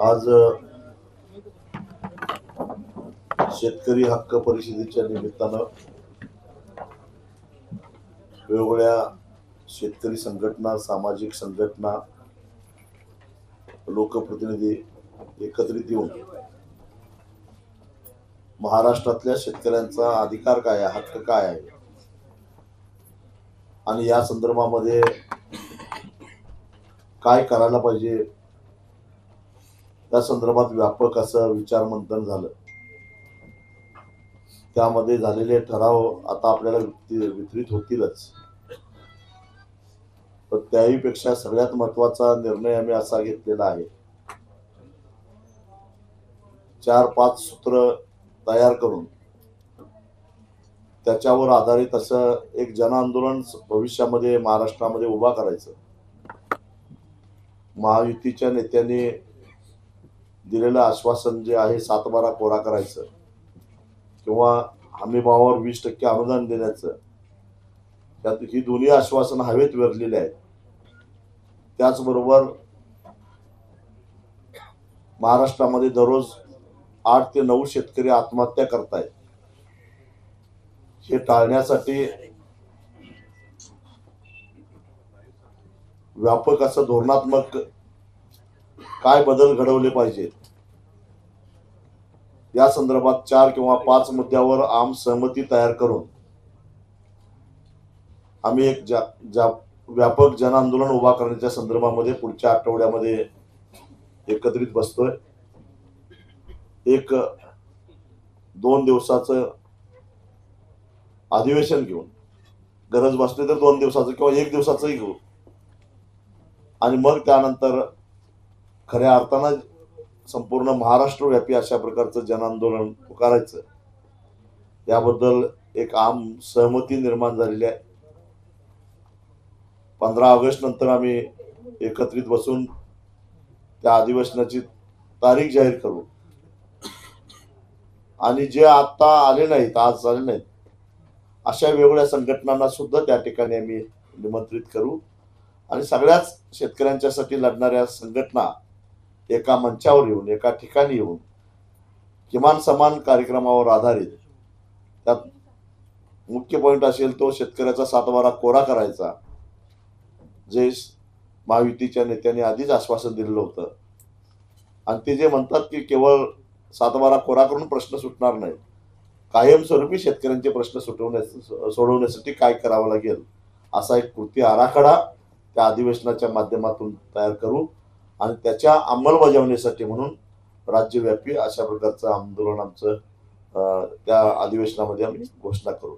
आज शेतकरी हक्क परिषदेच्या निमित्तानं वेगवेगळ्या शेतकरी संघटना सामाजिक संघटना लोकप्रतिनिधी एकत्रित येऊन महाराष्ट्रातल्या शेतकऱ्यांचा अधिकार काय आहे हक्क काय आहे? आणि या संदर्भामध्ये काय करायला पाहिजे? त्या संदर्भात व्यापक असं विचारमंथन झालं. त्यामध्ये झालेले ठराव आता आपल्याला वितरित होतीलच. पण त्याहीपेक्षा सगळ्यात महत्त्वाचा निर्णय आम्ही असा घेतलेला आहे. चार पाच सूत्र तयार करून त्याच्यावर आधारित असं एक जनआंदोलन भविष्यामध्ये महाराष्ट्रामध्ये उभा करायचं. महायुतीच्या नेत्यांनी दिलेलं आश्वासन जे आहे सातबारा कोरा करायचं. किंवा हमीभावावर वीस टक्के अनुदान देण्याचं. त्यात ही दोन्ही आश्वासनं हवेत वेरलेली आहेत. त्याचबरोबर महाराष्ट्रामध्ये दररोज आठ ते नऊ शेतकरी आत्महत्या करतायत. हे टाळण्यासाठी व्यापक असं धोरणात्मक काय बदल घडवले पाहिजेत? या संदर्भात चार किंवा पाच मुद्द्यावर आम सहमती तयार करून आम्ही एक जा, जा व्यापक जन आंदोलन उभा करण्याच्या संदर्भामध्ये पुढच्या आठवड्यामध्ये एकत्रित बसतोय. एक दोन दिवसाचं अधिवेशन घेऊन गरज भासली तर दोन दिवसाचं किंवा एक दिवसाचंही घेऊ आणि मग त्यानंतर खऱ्या अर्थानं संपूर्ण महाराष्ट्रव्यापी अशा प्रकारचं जनांदोलन पुकारायचं. याबद्दल एक आम सहमती निर्माण झालेली आहे. पंधरा ऑगस्ट नंतर आम्ही एकत्रित बसून त्या अधिवेशनाची तारीख जाहीर करू. आणि जे आता आले नाहीत आज आले नाहीत अशा वेगवेगळ्या संघटनांना सुद्धा त्या ठिकाणी आम्ही निमंत्रित करू. आणि सगळ्याच शेतकऱ्यांच्यासाठी लढणाऱ्या संघटना एका मंचावर येऊन एका ठिकाणी येऊन किमान समान कार्यक्रमावर आधारित त्यात मुख्य पॉईंट असेल तो शेतकऱ्याचा सातबारा कोरा करायचा. जे महायुतीच्या नेत्याने आधीच आश्वासन दिलेलं होतं. आणि ते जे म्हणतात की केवळ सातबारा कोरा करून प्रश्न सुटणार नाही कायमस्वरूपी शेतकऱ्यांचे प्रश्न सुटवण्या सोडवण्यासाठी काय करावं लागेल असा एक कृती आराखडा त्या अधिवेशनाच्या माध्यमातून तयार करू आणि त्याच्या अंमलबजावणीसाठी म्हणून राज्यव्यापी अशा प्रकारचं आंदोलन आमचं त्या अधिवेशनामध्ये आम्ही घोषणा करू.